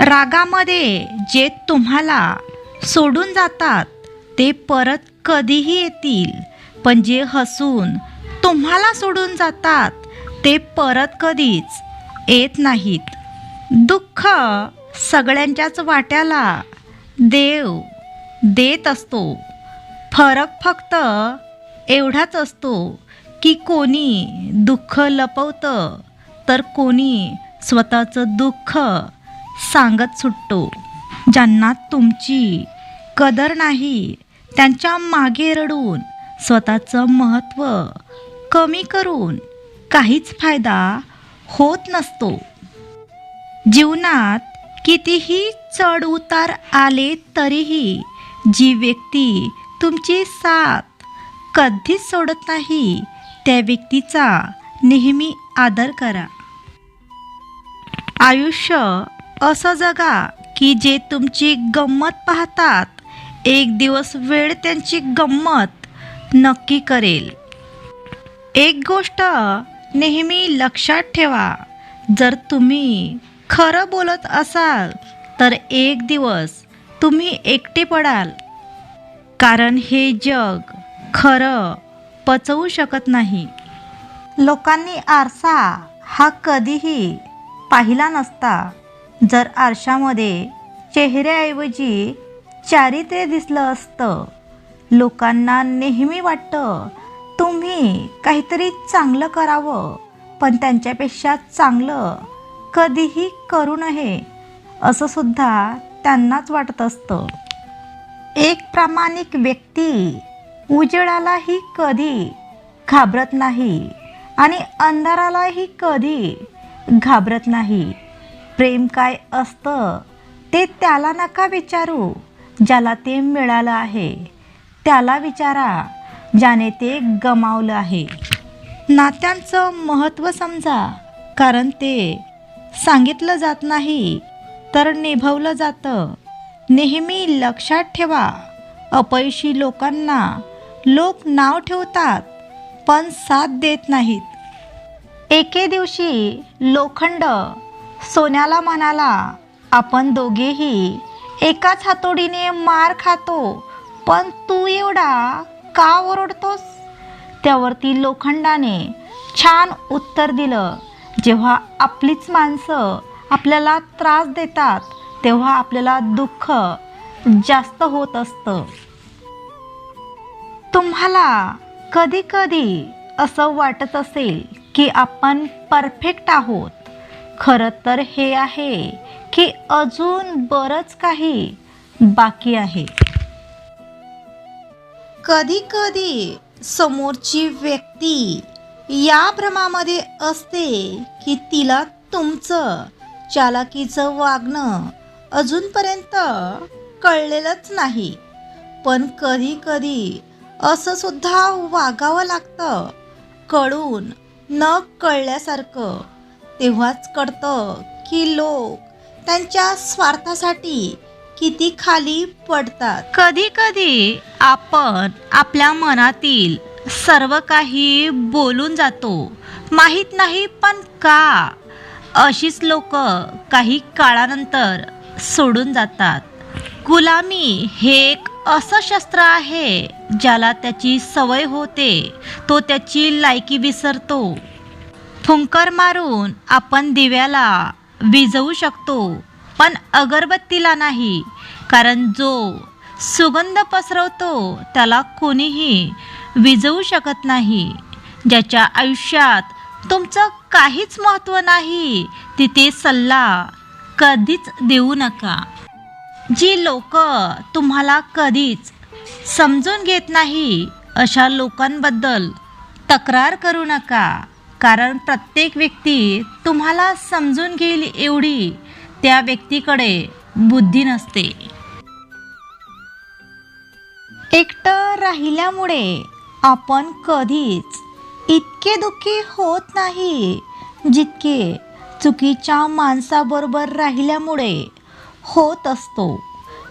रागामध्ये जे तुम्हाला सोडून जातात ते परत कधीही येतील. पण जे हसून तुम्हाला सोडून जातात ते परत कधीच येत नाहीत. दुःख सगळ्यांच्याच वाट्याला देव देत असतो. फरक फक्त एवढाच असतो की कोणी दुःख लपवतं तर कोणी स्वतःचं दुःख सांगत सुटतो. ज्यांना तुमची कदर नाही त्यांच्या मागे रडून स्वतःचं महत्त्व कमी करून काहीच फायदा होत नसतो. जीवनात कितीही चढ उतार आले तरीही जी व्यक्ती तुमची साथ कधीच सोडत नाही त्या व्यक्तीचा नेहमी आदर करा. आयुष्य असं जगा की जे तुमची गंमत पाहतात एक दिवस वेळ त्यांची गंमत नक्की करेल. एक गोष्ट नेहमी लक्षात ठेवा जर तुम्ही खरं बोलत असाल तर एक दिवस तुम्ही एकटे पडाल. कारण हे जग खरं पचवू शकत नाही. लोकांनी आरसा हा कधीही पाहिला नसता. जर आरशामध्ये चेहऱ्याऐवजी चारित्र्य दिसलं असतं लोकांना नेहमी वाटतं तुम्ही काहीतरी चांगलं करावं पण त्यांच्यापेक्षा चांगलं कधीही करू नये असं सुद्धा त्यांनाच वाटत असतं. एक प्रामाणिक व्यक्ती उजेडालाही कधी घाबरत नाही आणि अंधारालाही कधी घाबरत नाही. प्रेम काय असतं ते त्याला नका विचारू. ज्याला ते मिळालं आहे त्याला विचारा. ज्याने ते गमावलं आहे. नात्यांचं महत्त्व समजा कारण ते सांगितलं जात नाही तर निभवलं जातं. नेहमी लक्षात ठेवा अपयशी लोकांना लोक नाव ठेवतात पण साथ देत नाहीत. एके दिवशी लोखंड सोन्याला म्हणाला आपण दोघेही एकाच हातोडीने मार खातो पण तू एवढा का ओरडतोस? त्यावरती लोखंडाने छान उत्तर दिलं. जेव्हा आपलीच माणसं आपल्याला त्रास देतात तेव्हा आपल्याला दुःख जास्त होत असतं. तुम्हाला कधी कधी असं वाटत असेल की आपण परफेक्ट आहोत खरं तर हे आहे की अजून बरंच काही बाकी आहे. कधी कधी समोरची व्यक्ती या भ्रमामध्ये असते की तिला तुमचं चालाकीचं वागणं अजूनपर्यंत कळलेलंच नाही. पण कधी कधी असं सुद्धा वागावं लागतं कळून न कळल्यासारखं तेव्हाच कळतं की लोक त्यांच्या स्वार्थासाठी किती खाली पडतात. कधी कधी आपण आपल्या मनातील सर्व काही बोलून जातो. माहीत नाही पण का अशीच लोक काही काळानंतर सोडून जातात. गुलामी हे एक असं शस्त्र आहे ज्याला त्याची सवय होते तो त्याची लायकी विसरतो. फुंकर मारून आपण दिव्याला विजवू शकतो पण अगरबत्तीला नाही कारण जो सुगंध पसरवतो त्याला कोणीही विजवू शकत नाही. ज्याच्या आयुष्यात तुमचं काहीच महत्त्व नाही तिथे सल्ला कधीच देऊ नका. जी लोक तुम्हाला कधीच समजून घेत नाही अशा लोकांबद्दल तक्रार करू नका. कारण प्रत्येक व्यक्ती तुम्हाला समजून घेईल एवढी. त्या व्यक्तीकडे बुद्धी नसते. एकटं राहिल्यामुळे आपण कधीच इतके दुःखी होत नाही जितके चुकीच्या माणसाबरोबर राहिल्यामुळे होत असतो.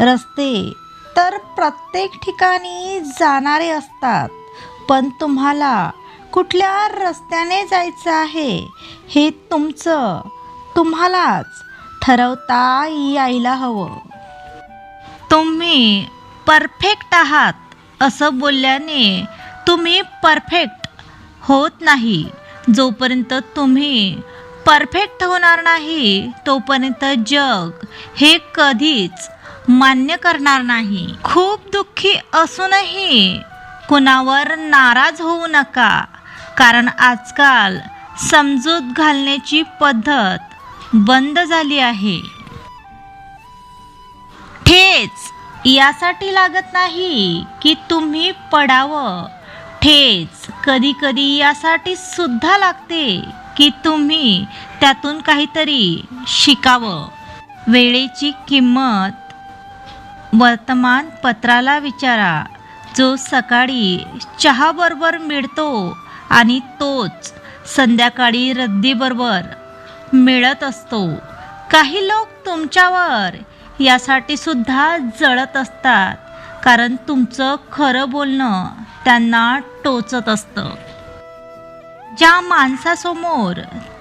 रस्ते तर प्रत्येक ठिकाणी जाणारे असतात पण तुम्हाला कुठल्या रस्त्याने जायचं आहे हे तुमचं तुम्हालाच ठरवता यायला हवं. तुम्ही परफेक्ट आहात असं बोलल्याने तुम्ही परफेक्ट होत नाही. जोपर्यंत तुम्ही परफेक्ट होणार नाही तोपर्यंत जग हे कधीच मान्य करणार नाही. खूप दुःखी असूनही कुणावर नाराज होऊ नका. कारण आजकाल समजूत घालण्याची पद्धत बंद झाली आहे. ठेच यासाठी लागत नाही की तुम्ही पडावं. ठेच कधी कधी यासाठी सुद्धा लागते की तुम्ही त्यातून काहीतरी शिकावं. वेळेची किंमत वर्तमानपत्राला विचारा. जो सकाळी चहाबरोबर मिळतो आणि तोच संध्याकाळी रद्दीबरोबर मिळत असतो. काही लोक तुमच्यावर यासाठी सुद्धा जळत असतात कारण तुमचं खरं बोलणं त्यांना टोचत असतं. ज्या माणसासमोर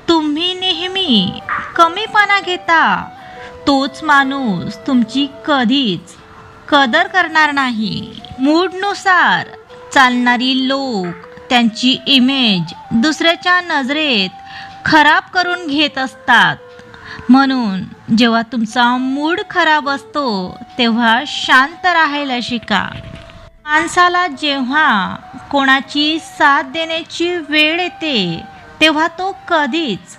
तुम्ही नेहमी कमीपणा घेता तोच माणूस तुमची कधीच कदर करणार नाही. मूडनुसार चालणारी लोक त्यांची इमेज दुसऱ्याच्या नजरेत खराब करून घेत असतात. म्हणून जेव्हा तुमचा मूड खराब असतो तेव्हा शांत राहायला शिका. माणसाला जेव्हा कोणाची साथ देण्याची वेळ येते तेव्हा तो कधीच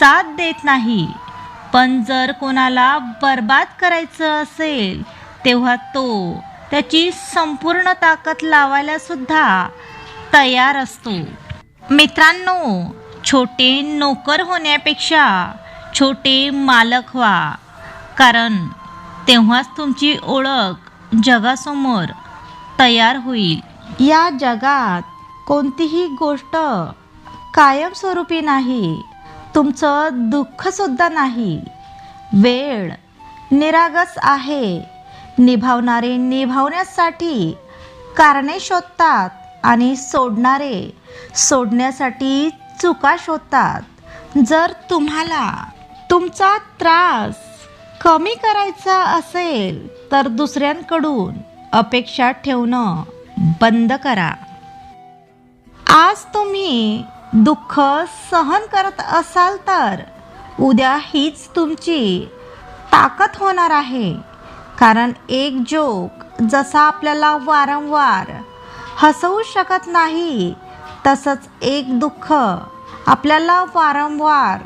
साथ देत नाही. पण जर कोणाला बर्बाद करायचं असेल तेव्हा तो त्याची संपूर्ण ताकद लावायला सुद्धा तयार असतो. मित्रांनो छोटे नोकर होण्यापेक्षा छोटे मालक व्हा. कारण तेव्हाच तुमची ओळख जगासमोर तयार होईल. या जगात कोणतीही गोष्ट कायमस्वरूपी नाही. तुमचं दुःखसुद्धा नाही. वेळ निरागस आहे. निभावणारे निभावण्यासाठी कारणे शोधतात. आणि सोडणारे सोडण्यासाठी चुका शोधतात. जर तुम्हाला तुमचा त्रास कमी करायचा असेल तर दुसऱ्यांकडून अपेक्षा ठेवणं बंद करा. आज तुम्ही दुःख सहन करत असाल तर उद्या हीच तुमची ताकद होणार आहे. कारण एक जोक जसा आपल्याला वारंवार हसवू शकत नाही. तसंच एक दुःख आपल्याला वारंवार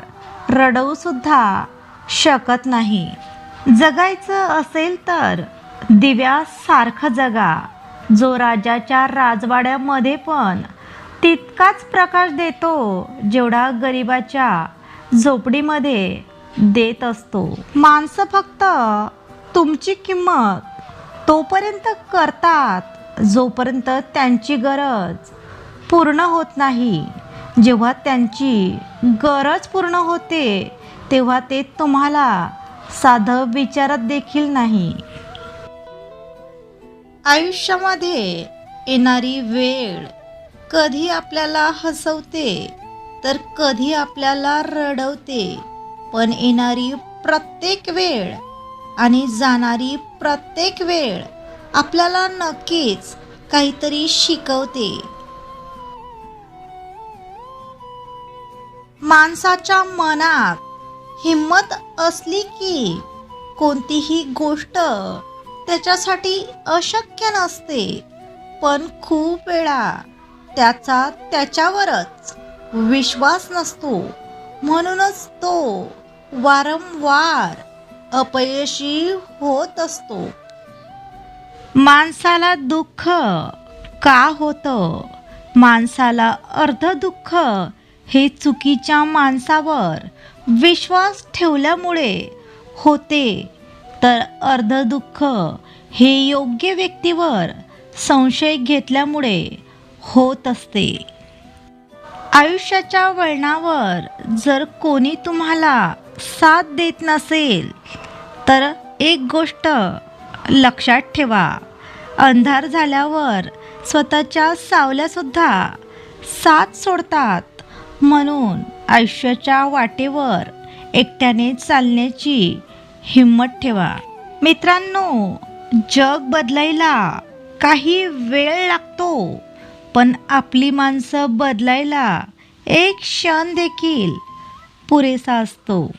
रडवूसुद्धा शकत नाही. जगायचं असेल तर दिव्यासारखं जगा. जो राजाच्या राजवाड्यामध्ये पण तितकाच प्रकाश देतो जेवढा गरिबाच्या झोपडीमध्ये देत असतो. माणसं फक्त तुमची किंमत तोपर्यंत करतात जोपर्यंत त्यांची गरज पूर्ण होत नाही जेव्हा त्यांची गरज पूर्ण होते तेव्हा ते तुम्हाला साधं विचारत देखील नाही. आयुष्यामध्ये येणारी वेळ कधी आपल्याला हसवते तर कधी आपल्याला रडवते पण येणारी प्रत्येक वेळ आणि जाणारी प्रत्येक वेळ आपल्याला नक्कीच काहीतरी शिकवते. माणसाच्या मनात हिम्मत असली की कोणतीही गोष्ट त्याच्यासाठी अशक्य नसते. पण खूप वेळा त्याचा त्याच्यावरच विश्वास नसतो. म्हणूनच तो वारंवार अपयशी होत असतो. माणसाला दुःख का होतं? माणसाला अर्ध दुःख हे चुकीच्या माणसावर विश्वास ठेवल्यामुळे होते. तर अर्ध दुःख हे योग्य व्यक्तीवर संशय घेतल्यामुळे होत असते. आयुष्याच्या वळणावर जर कोणी तुम्हाला साथ देत नसेल तर एक गोष्ट लक्षात ठेवा. अंधार झाल्यावर स्वतःच्या सावल्यासुद्धा साथ सोडतात. म्हणून आयुष्याच्या वाटेवर एकट्याने चालण्याची हिंमत ठेवा. मित्रांनो जग बदलायला काही वेळ लागतो पण आपली माणसं बदलायला एक क्षण देखील पुरेसा असतो.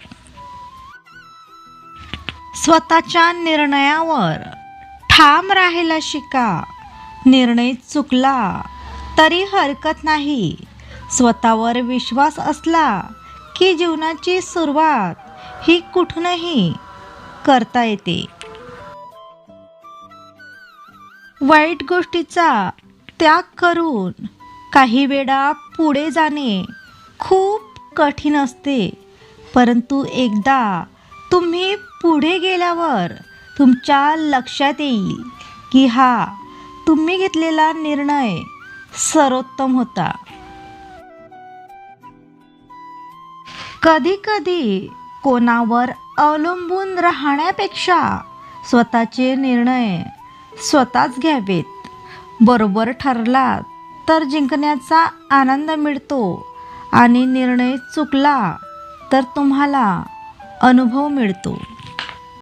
स्वतःच्या निर्णयावर. ठाम राहायला शिका. निर्णय चुकला तरी हरकत नाही. स्वतःवर विश्वास असला की जीवनाची सुरुवात ही कुठूनही करता येते. वाईट गोष्टीचा त्याग करून काही वेळा पुढे जाणे खूप कठीण असते. परंतु एकदा तुम्ही पुढे गेल्यावर तुमच्या लक्षात येईल की हा तुम्ही घेतलेला निर्णय सर्वोत्तम होता. कधी कधी कोणावर अवलंबून राहण्यापेक्षा स्वतःचे निर्णय स्वतःच घ्यावेत. बरोबर ठरला तर जिंकण्याचा आनंद मिळतो आणि निर्णय चुकला तर तुम्हाला अनुभव मिळतो.